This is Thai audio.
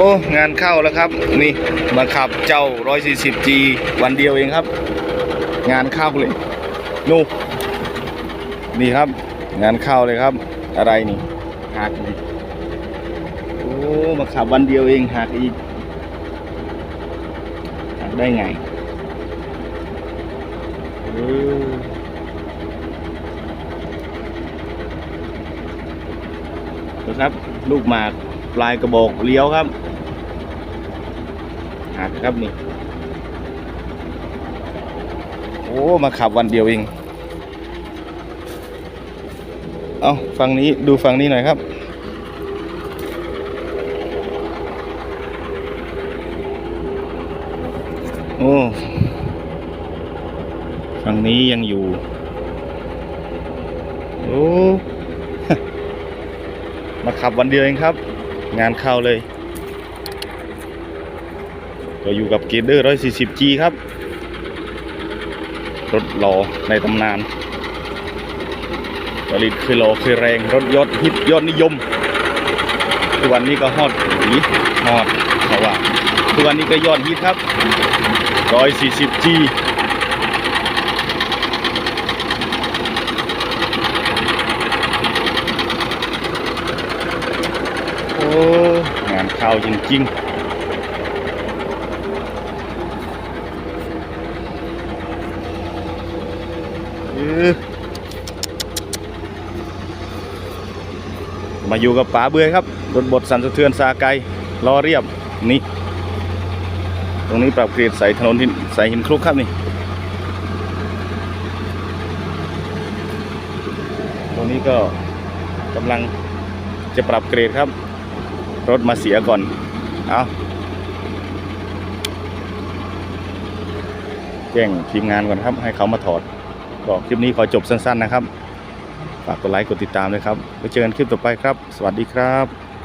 โอ้งานเข้าแล้วครับ นี่มาขับเจ้า 140G วันเดียวเองครับ งานเข้าเลยนู่นี่ครับ งานเข้าเลยครับ อะไรนี่หักนี่โอ้มาขับวันเดียวเองหักอีกหักได้ไงเออดูครับ ลูกหมาก ลายกระบอกเลี้ยวครับหักครับนี่ โอ้ มาขับวันเดียวเอง เอาฝั่งนี้ดูฝั่งนี้หน่อยครับโอ้ฝั่งนี้ยังอยู่ โอ้ มาขับวันเดียวเองครับ งานเข้าเลย ก็อยู่กับเกเดอร์ 140G ครับ รถหล่อในตำนานผลิตคือหล่อคือแรงรถยอดฮิตยอดนิยม ทุกวันนี้ก็ฮอตหีฮอตเพราะว่า ทุกวันนี้ก็ยอดฮิตครับ 140G โอ้งานเข้าจริงๆมาอยู่กับป๋าเบื่อครับรถบดสันสะเทือนซาไกล้อเรียบนี่ตรงนี้ปรับเกรดใส่ถนนหินใส่หินคลุกครับนี่ ตรงนี้ก็กำลังจะปรับเกรดครับ รถมาเสียก่อน เอาแจ้งทีมงานก่อนครับ ให้เขามาถอดก็คลิปนี้ขอจบสั้น ๆ นะครับ ฝากกดไลค์กดติดตามด้วยครับไว้เจอกันคลิปต่อไปครับ สวัสดีครับ